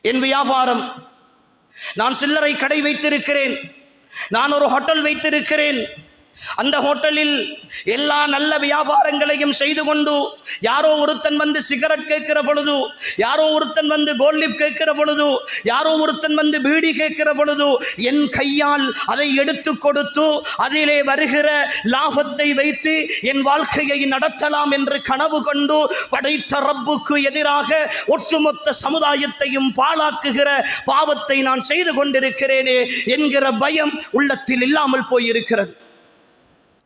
என் வியாபாரம். நான் சில்லறை கடை வைத்திருக்கிறேன். நான் ஒரு ஹோட்டல் வைத்திருக்கிறேன். அந்த ஹோட்டலில் எல்லா நல்ல வியாபாரங்களையும் செய்து கொண்டு யாரோ ஒருத்தன் வந்து சிகரெட் கேட்கிற பொழுது யாரோ ஒருத்தன் வந்து கோல்லிப் கேட்கிற பொழுது யாரோ ஒருத்தன் வந்து பீடி கேட்கிற பொழுது என் கையால் அதை எடுத்து கொடுத்து அதிலே வருகிற லாபத்தை வைத்து என் வாழ்க்கையை நடத்தலாம் என்று கனவு கொண்டு படைத்த ரப்புக்கு எதிராக ஒட்டுமொத்த சமுதாயத்தையும் பாழாக்குகிற பாவத்தை நான் செய்து கொண்டிருக்கிறேனே என்கிற பயம் உள்ளத்தில் இல்லாமல் போயிருக்கிறது.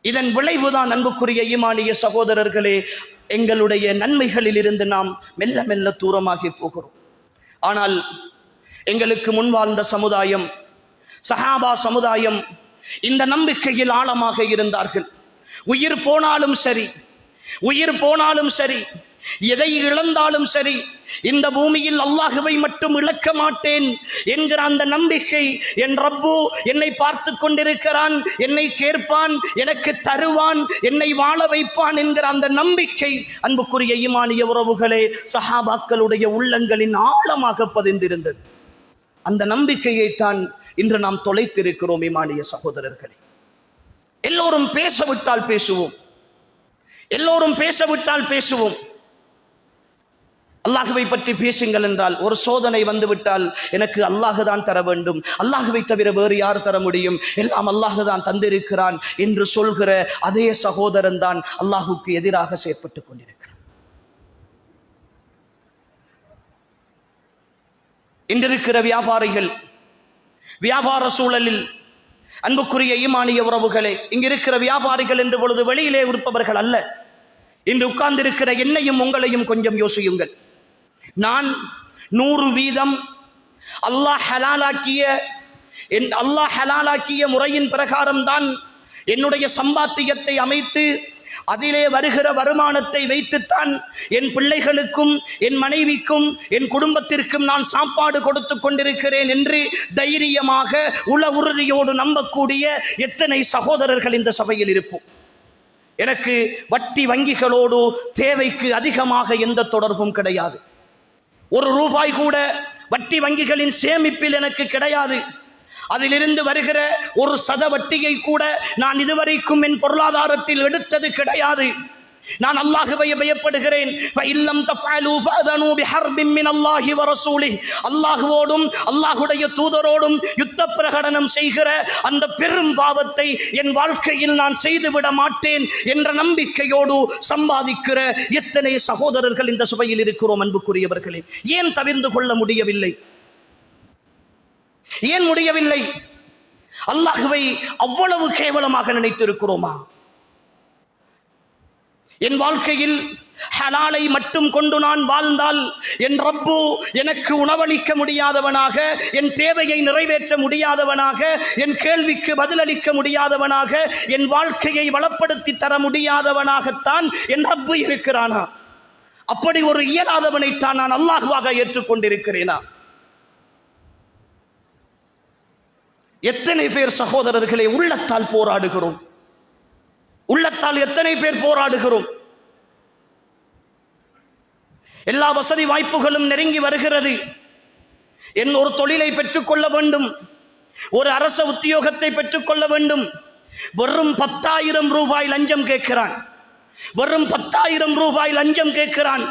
இதன் விளைவுதான் அன்புக்குரிய ஈமானிய சகோதரர்களே எங்களுடைய நன்மைகளில் இருந்து நாம் மெல்ல மெல்ல தூரமாகி போகிறோம். ஆனால் எங்களுக்கு முன் வாழ்ந்த சமுதாயம் சஹாபா சமுதாயம் இந்த நம்பிக்கையில் ஆழமாக இருந்தார்கள். உயிர் போனாலும் சரி உயிர் போனாலும் சரி எதை இழந்தாலும் சரி இந்த பூமியில் அல்லாஹுவை மட்டும் இழக்க மாட்டேன் என்கிற அந்த நம்பிக்கை என் ரப்பு என்னை பார்த்து கொண்டிருக்கிறான் என்னை கேட்பான் எனக்கு தருவான் என்னை வாழ வைப்பான் என்கிற அந்த நம்பிக்கை அன்புக்குரிய ஈமானிய உறவுகளே சஹாபாக்களுடைய உள்ளங்களின் ஆழமாக பதிந்திருந்தது. அந்த நம்பிக்கையைத்தான் இன்று நாம் தொலைத்திருக்கிறோம் இமானிய சகோதரர்களே. எல்லோரும் பேசவிட்டால் பேசுவோம். எல்லோரும் பேசவிட்டால் பேசுவோம். அல்லாஹுவை பற்றி பேசுங்கள் என்றால் ஒரு சோதனை வந்துவிட்டால் எனக்கு அல்லாஹு தான் தர வேண்டும். அல்லாஹுவை தவிர வேறு யார் தர முடியும்? எல்லாம் அல்லாஹு தான் தந்திருக்கிறான் என்று சொல்கிற அதே சகோதரன் தான் அல்லாஹுக்கு எதிராக செயற்பட்டுக் கொண்டிருக்கிறான். இன்றிருக்கிற வியாபாரிகள் வியாபார சூழலில் அன்புக்குரிய ஈமானிய உறவுகளே இங்கிருக்கிற வியாபாரிகள் என்று பொழுது வெளியிலே இருப்பவர்கள் அல்ல. இன்று உட்கார்ந்திருக்கிற என்னையும் உங்களையும் கொஞ்சம் யோசியுங்கள். நான் நூறு வீதம் அல்லாஹ் ஹலாலாக்கிய என் அல்லாஹ் ஹலாலாக்கிய முறையின் பிரகாரம்தான் என்னுடைய சம்பாத்தியத்தை அமைத்து அதிலே வருகிற வருமானத்தை வைத்துத்தான் என் பிள்ளைகளுக்கும் என் மனைவிக்கும் என் குடும்பத்திற்கும் நான் சாப்பாடு கொடுத்து கொண்டிருக்கிறேன் என்று தைரியமாக உள உறுதியோடு நம்பக்கூடிய எத்தனை சகோதரர்கள் இந்த சபையில் இருப்போம். எனக்கு வட்டி வங்கிகளோடு தேவைக்கு அதிகமாக எந்த தொடர்பும் கிடையாது. ஒரு ரூபாய் கூட வட்டி வங்கிகளின் சேமிப்பில் எனக்கு கிடையாது. அதிலிருந்து வருகிற ஒரு சத வட்டியை கூட நான் இதுவரைக்கும் என் பொருளாதாரத்தில் எடுத்தது கிடையாது. நான் அல்லாஹுவை பயப்படுகிறேன். இல்லம் தஃஅலு ஃபஅதனு பிஹர்பின் மின் அல்லாஹி வ ரசூலிஹ் அல்லாஹ்வோடும் அல்லாஹ்வுடைய தூதரோடும் யுத்த பிரகடனம் செய்கிற அந்த பெரும் பாவத்தை என் வாழ்க்கையில் நான் செய்துவிட மாட்டேன் என்ற நம்பிக்கையோடு சம்பாதிக்கிற எத்தனை சகோதரர்கள் இந்த சபையில் இருக்கிறோம் அன்புக்குரியவர்களே. ஏன் தவிர்ந்து கொள்ள முடியவில்லை? ஏன் முடியவில்லை? அல்லாஹுவை அவ்வளவு கேவலமாக நினைத்திருக்கிறோமா? என் வாழ்க்கையில் ஹலாலை மட்டும் கொண்டு நான் வாழ்ந்தால் என் ரப்பு எனக்கு உணவளிக்க முடியாதவனாக என் தேவையை நிறைவேற்ற முடியாதவனாக என் கேள்விக்கு பதிலளிக்க முடியாதவனாக என் வாழ்க்கையை வளப்படுத்தி தர முடியாதவனாகத்தான் என் ரப்பு இருக்கிறானா? அப்படி ஒரு இயலாதவனைத்தான் நான் அல்லாஹுவாக ஏற்றுக்கொண்டிருக்கிறேனா? எத்தனை பேர் சகோதரர்களை உள்ளத்தால் போராடுகிறோம்? உள்ளத்தால் எத்தனை பேர் போராடுகிறோம்? எல்லா வசதி வாய்ப்புகளும் நெருங்கி வருகிறது. என் ஒரு தொழிலை பெற்றுக்கொள்ள வேண்டும். ஒரு அரச உத்தியோகத்தை பெற்றுக்கொள்ள வேண்டும். வெறும் பத்தாயிரம் ரூபாய் லஞ்சம் கேட்கிறான். வெறும் பத்தாயிரம் ரூபாய் லஞ்சம் கேட்கிறான்.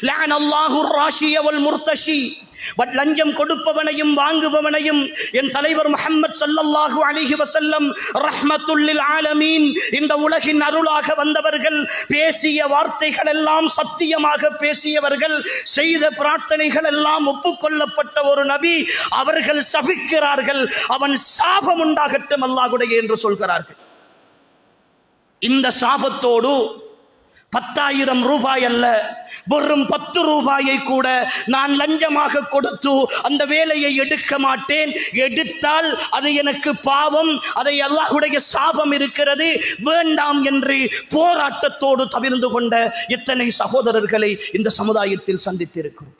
லான் அல்லாஹுர் ராஷி முர்த்தஷி பட் லஞ்சம் கொடுப்பவனையும் வாங்குபவனையும் என் தலைவர் முகமது சல்லல்லாஹு அலிஹி வசல்லம் ரஹ்மத்துல்லில் ஆலமீன். இந்த உலகின் அருளாக வந்தவர்கள் பேசிய வார்த்தைகள் எல்லாம் சத்தியமாக பேசியவர்கள் செய்த பிரார்த்தனைகள் எல்லாம் ஒப்புக்கொள்ளப்பட்ட ஒரு நபி அவர்கள் சபிக்கிறார்கள். அவன் சாபம் உண்டாகட்டும் அல்லாஹுடைய என்று சொல்கிறார்கள். இந்த சாபத்தோடு பத்தாயிரம் ரூபாய் அல்ல. வெறும் பத்து ரூபாயை கூட நான் லஞ்சமாக கொடுத்து அந்த வேலையை எடுக்க மாட்டேன். எடுத்தால் அது எனக்கு பாவம் அதை அல்லாஹுடைய சாபம் இருக்கிறது. வேண்டாம் என்று போராட்டத்தோடு தவிர்ந்து கொண்ட எத்தனை சகோதரர்களை இந்த சமுதாயத்தில் சந்தித்திருக்கிறோம்.